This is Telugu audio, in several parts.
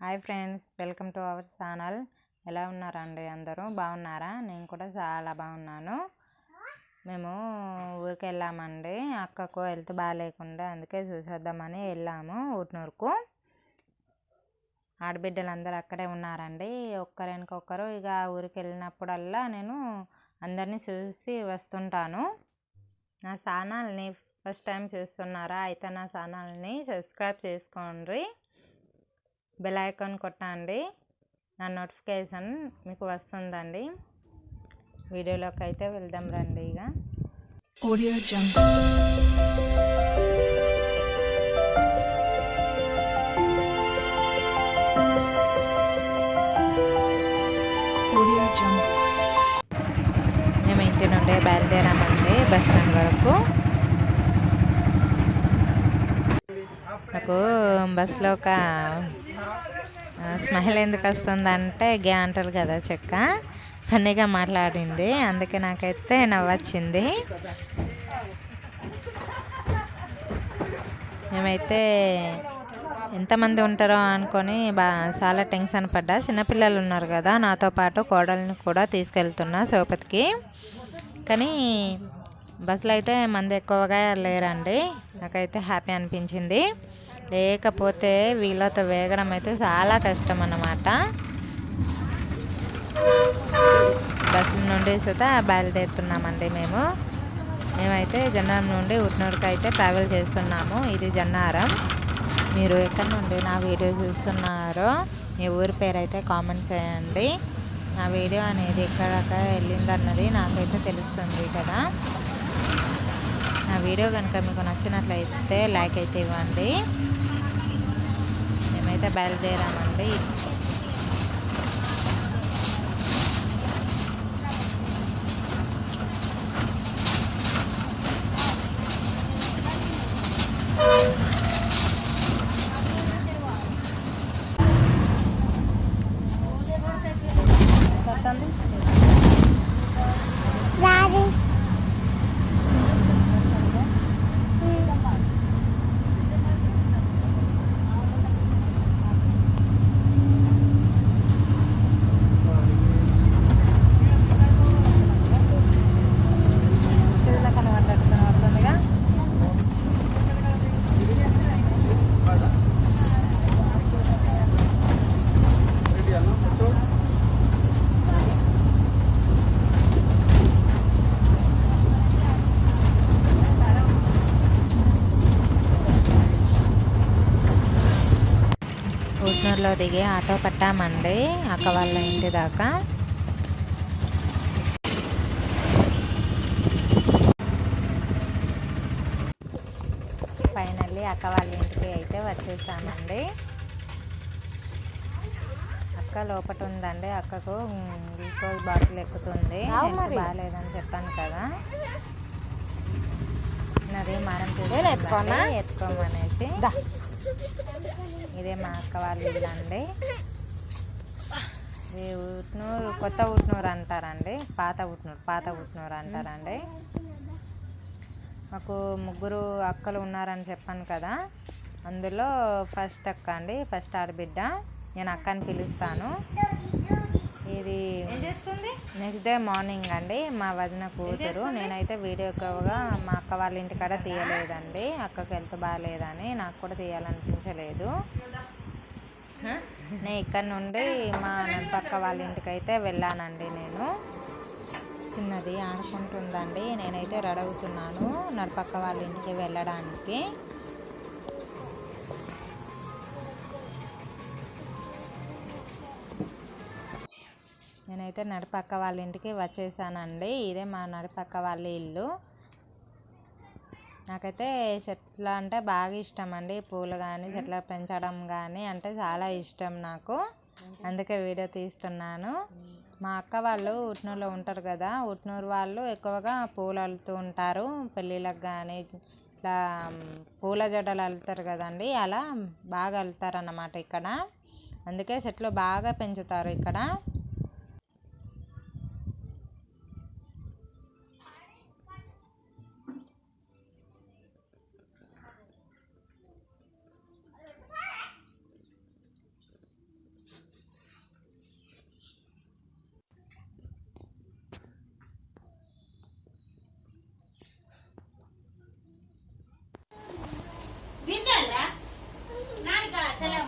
Hi friends welcome to our channel. ఎలా ఉన్నారండి అందరూ? బాగున్నారా? నేను కూడా చాలా బాగున్నాను. మేము ఊరికి వెళ్ళామండి అక్కకు హెల్త్ బాగాలేకుండా అందుకే చూసేద్దామని వెళ్ళాము ఊట్నూరుకు. ఆడబిడ్డలందరూ అక్కడే ఉన్నారండి. ఒక్కరెనకొక్కరు ఇక ఊరికి వెళ్ళినప్పుడల్లా నేను అందరినీ చూసి వస్తుంటాను. నా ఛానల్ని ఫస్ట్ టైం చూస్తున్నారా? అయితే నా ఛానల్ని సబ్స్క్రైబ్ చేసుకోండి. బెల్ ఐకాన్ కొట్టండి నా నోటిఫికేషన్ మీకు వస్తుందండి వీడియోలోకి అయితే వెళ్దాం రండి ఇక. Audio Jungle. మేము ఇంటి నుండి బయలుదేరామండి బస్ స్టాండ్ వరకు నాకు బస్సులో ఒక స్మైల్ ఎందుకు వస్తుందంటే గే అంటారు కదా చెక్క. ఫన్నీగా మాట్లాడింది. అందుకే నాకైతే నవ్వచ్చింది. మేమైతే ఎంతమంది ఉంటారో అనుకొని బా చాలా టెన్షన్ పడ్డా. చిన్నపిల్లలు ఉన్నారు కదా నాతో పాటు కోడల్ని కూడా తీసుకెళ్తున్నా సోపతికి కానీ బస్సులో అయితే మంది ఎక్కువగా లేరండి. నాకైతే హ్యాపీ అనిపించింది. లేకపోతే వీళ్ళతో వేగడం అయితే చాలా కష్టం అన్నమాట బస్సు నుండి సుతా బయలుదేరుతున్నామండి మేము. మేమైతే జన్నారం నుండి ఉట్నూరుకు అయితే ట్రావెల్ చేస్తున్నాము. ఇది జన్నారం. మీరు ఎక్కడి నుండి నా వీడియో చూస్తున్నారో మీ ఊరి పేరు అయితే కామెంట్ చేయండి. నా వీడియో అనేది ఎక్కడక వెళ్ళిందన్నది నాకైతే తెలుస్తుంది కదా. నా వీడియో కనుక మీకు నచ్చినట్లయితే లైక్ అయితే ఇవ్వండి. అయితే బయలుదేరామండి ఊట్నూరులో దిగి ఆటో పట్టామండి. అక్క వాళ్ళ ఇంటి దాకా. ఫైనల్లీ అక్క వాళ్ళ ఇంటికి అయితే వచ్చేసామండి. అక్క లోపట ఉందండి అక్కకు గ్లూకోజ్ బాటిల్ ఎక్కుతుంది. బాగాలేదని చెప్పాను కదా. నది మారం ఎత్తుకోనా? ఎత్తుకోమనేసి. ఇదే మా అక్క వాళ్ళ ఇల్లు అండి ఇది ఉట్నూరు కొత్త ఉట్నూరు అంటారండి. పాత ఉట్నూరు పాత ఉట్నూరు అంటారండి. మాకు ముగ్గురు అక్కలు ఉన్నారని చెప్పాను కదా. అందులో ఫస్ట్ అక్క అండి ఫస్ట్ ఆడబిడ్డ. నేను అక్కని పిలుస్తాను. ఇది నెక్స్ట్ డే మార్నింగ్ అండి మా వదిన కూతురు. నేనైతే వీడియో ఎక్కువగా మా అక్క వాళ్ళ ఇంటికాడ తీయలేదండి. అక్కకి హెల్త్ బాగాలేదని నాకు కూడా తీయాలనిపించలేదు. నేను ఇక్కడ నుండి మా పక్క వాళ్ళ ఇంటికి అయితే వెళ్ళానండి నేను. చిన్నది ఆడుకుంటుందండి. నేనైతే రెడీ అవుతున్నాను నడపక్క వాళ్ళ ఇంటికి వెళ్ళడానికి. నేనైతే నడిపక్క వాళ్ళ ఇంటికి వచ్చేసానండి. ఇదే మా నడిపక్క వాళ్ళ ఇల్లు. నాకైతే చెట్లు అంటే బాగా ఇష్టం అండి పూలు కానీ చెట్లు పెంచడం కానీ అంటే చాలా ఇష్టం నాకు. అందుకే వీడియో తీస్తున్నాను. మా అక్క వాళ్ళు ఉట్నూరులో ఉంటారు కదా ఉట్నూరు వాళ్ళు ఎక్కువగా పూలు అల్లుతూ ఉంటారు. పెళ్ళిళ్ళకి కానీ ఇట్లా పూల జడలు అల్లుతారు కదండి అలా బాగా అల్లుతారు అన్నమాట ఇక్కడ. అందుకే చెట్లు బాగా పెంచుతారు ఇక్కడ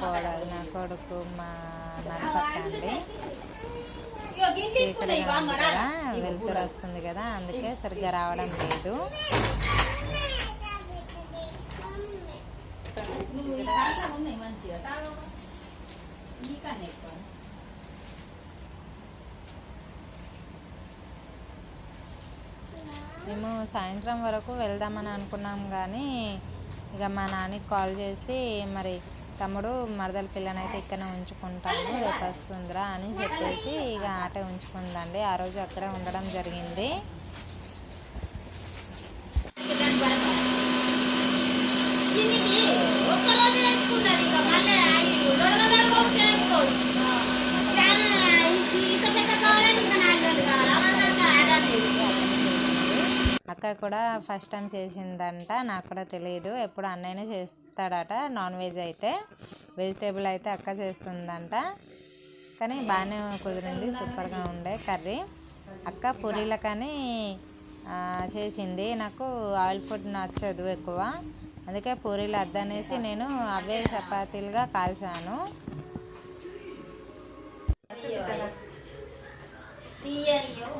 కోడలు నా కొడుకు మా నడపక్క అండి చీకటిగా ఉంది కదా వెలుతురు వస్తుంది కదా అందుకే సరిగ్గా రావడం లేదు. మేము సాయంత్రం వరకు వెళ్దామని అనుకున్నాం కానీ ఇక మా నాన్నకి కాల్ చేసి మరి తమ్ముడు మరదల పిల్లనైతే ఇక్కడ ఉంచుకుంటాను రేపు వస్తుందిరా అని చెప్పేసి ఇక ఆట ఉంచుకుందండి. ఆ రోజు అక్కడే ఉండడం జరిగింది. అక్క కూడా ఫస్ట్ టైం చేసిందంట నాకు కూడా తెలియదు ఎప్పుడు అన్నయ్యనే చేస్తాడట నాన్ వెజ్ అయితే. వెజిటేబుల్ అయితే అక్క చేస్తుందంట. కానీ బాగానే కుదిరింది సూపర్గా ఉండే కర్రీ. అక్క పూరీలకని ఆ, చేసింది. నాకు ఆయిల్ ఫుడ్ నచ్చదు ఎక్కువ. అందుకే పూరీలు అద్దనేసి నేను అవే చపాతీలుగా కాల్చాను.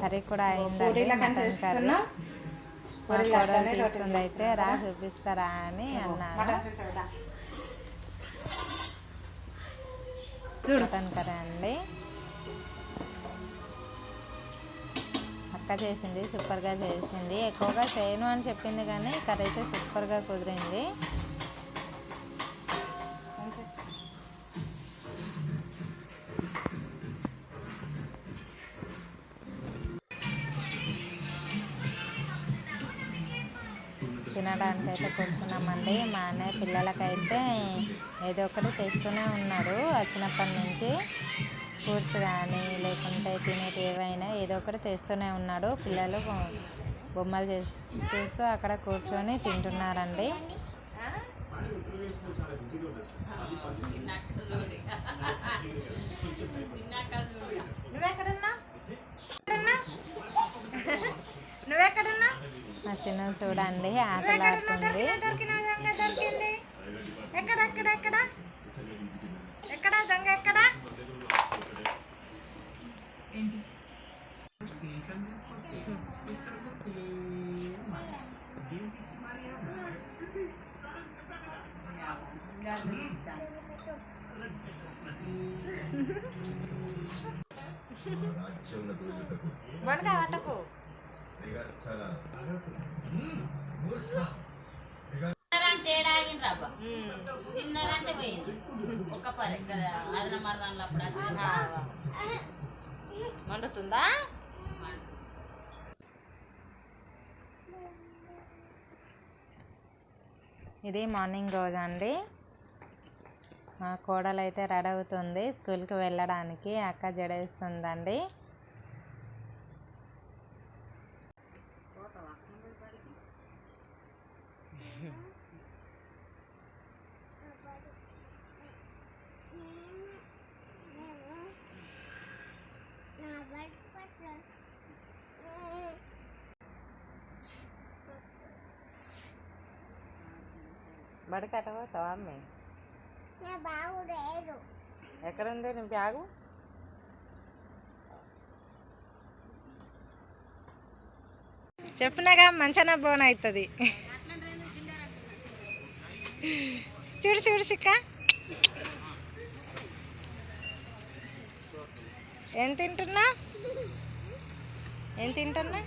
కర్రీ కూడా అయిందండి మటన్ కర్రీ. మా కోడలు తీస్తుంది అయితే రా చూపిస్తారా అని అన్నాను. మటన్ కర్రీ అండి అక్క చేసింది సూపర్గా చేసింది. ఎక్కువగా చేయను అని చెప్పింది కానీ కర్రీ అయితే సూపర్గా కుదిరింది. అయితే కూర్చున్నామండి. మా అన్నయ్య పిల్లలకైతే ఏదో ఒకటి తెస్తూనే ఉన్నాడు. వచ్చినప్పటి నుంచి ఫ్రూట్స్ కానీ లేకుంటే తినేటి ఏవైనా ఏదో ఒకటి తెస్తూనే ఉన్నాడు. పిల్లలు బొమ్మలు చేస్తూ అక్కడ కూర్చొని తింటున్నారండి. మా చిన్న చూడండి ఆటలాడుతుంది దొరికింది. ఎక్కడ ఎక్కడ ఎక్కడ? ఎక్కడ దొంగ ఎక్కడ? వడగా వటకు తిన్నారంటే ఏడాగిన తిన్నారంటే పోయింది ఒక పరి కదా అదన మరణాలు అప్పుడు మండుతుందా? ఇది మార్నింగ్ రోజు అండి మా కోడలైతే రెడీ అవుతుంది స్కూల్కి వెళ్ళడానికి అక్క జడేస్తుందండి. బడి అమ్మే? ఎక్కడుంది నీ బ్యాగు చెప్పినాగా మంచిగా బోన్ అవుతుంది చూడు చూడు చిక్క. ఏం తింటున్నా? ఏం తింటున్నా?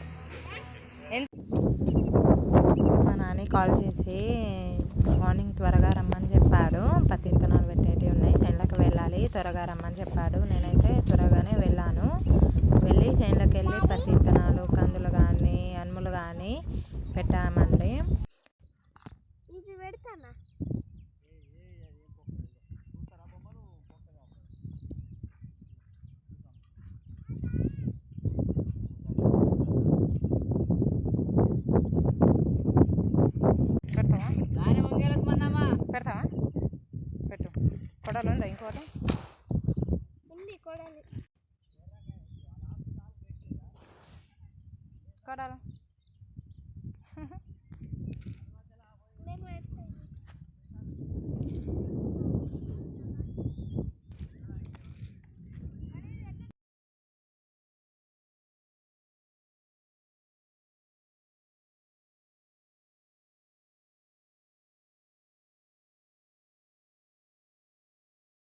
మా నాని కాల్ చేసి మార్నింగ్ త్వరగా రమ్మని చెప్పాడు. పత్తి విత్తనాలు పెట్టేటివి ఉన్నాయి. చేనులకు వెళ్ళాలి. త్వరగా రమ్మని చెప్పాడు. నేనైతే త్వరగానే వెళ్ళాను. వెళ్ళి చేనులకు వెళ్ళి పత్తి విత్తనాలు కందులు కానీ అనుములు కానీ పెట్టామండి. కొడలు ఉందా ఇంకోటి